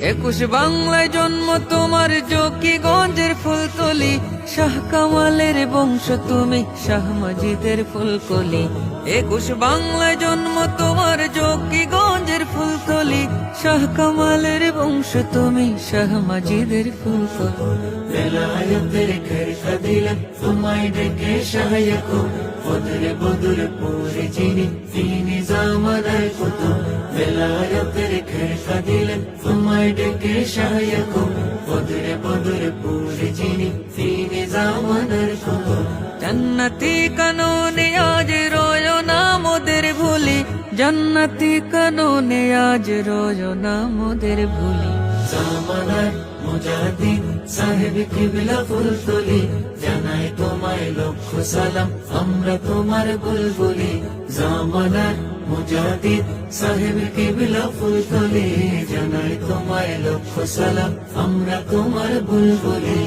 একুশ বাংলায় জন্ম তোমার জকিগঞ্জের ফুলতলি শাহ কামালের বংশ তুমি, শাহ মজিদের ফুলকলি। একুশ বাংলায় জন্ম তোমার জকিগঞ্জের ফুলতলি শাহ কামালের বংশ তুমি, শাহ মজিদের ফুলকলি। তোমায় সহায়ক পুরে জামানার কত বেলায়তের ঘর দিলেন তোমায় ডেকে সহায়ক বদরে বদরে পুরে যিনি তিনি জামানার কত জান্নাতি কাননে আজ রয় না মোদের ভুলি জান্নাতি কাননে আজ রয় না মোদের ভুলি জামানার মুজাহিদ সাহেব কিবলা ফুল তুলি জানাই লাখো সালাম, আমরা তোমার বুলবুলি জামানার মুজাদিদ সাহেব কেবলা ফুল জানাই তোমায় লক্ষ সালাম, আমরা তোমার বুলবুলি।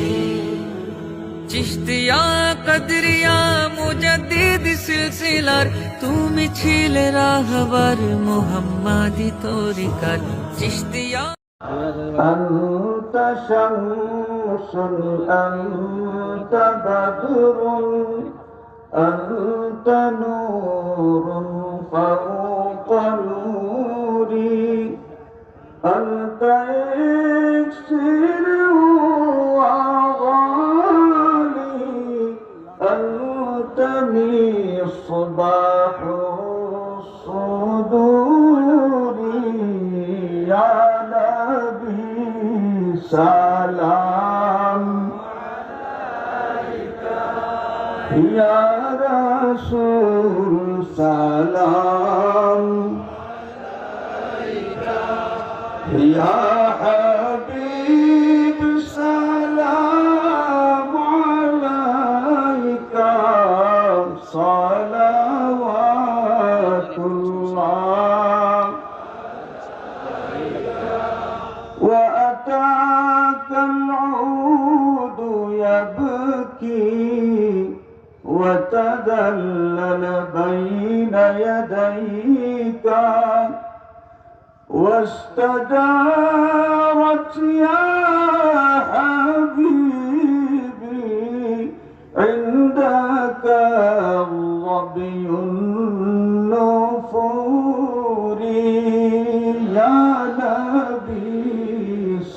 চিশতিয়া, কদরিয়া, মুজাদ্দিদ সিলসিলার, তুমি ছিলে রাহবার মোহাম্মাদি তরিকার। চিশতিয়া আল্লাহ شمس أنت بدر أنت نور فوق সালাম। ইয়া রাসূল সালাম। ইয়া العود يبكي وتذلل بين يديك واستدارت يا حبيبي عندك الظبي النفور.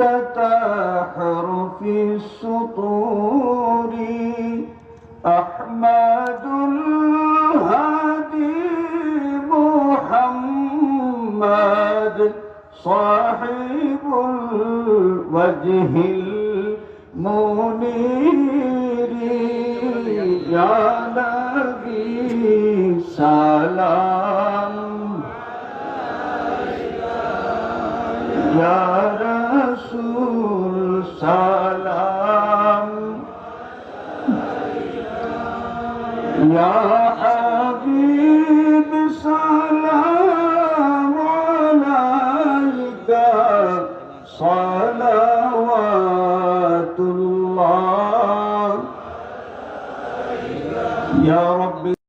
عدة حرف السطور. أحمد الهادي محمد صاحب الوجه المنير. يا نبي سلام. يا রসুল সালাম। ইয়া হাবিব সালাম আলাইকা সালাওয়াতুল্লাহ। ইয়া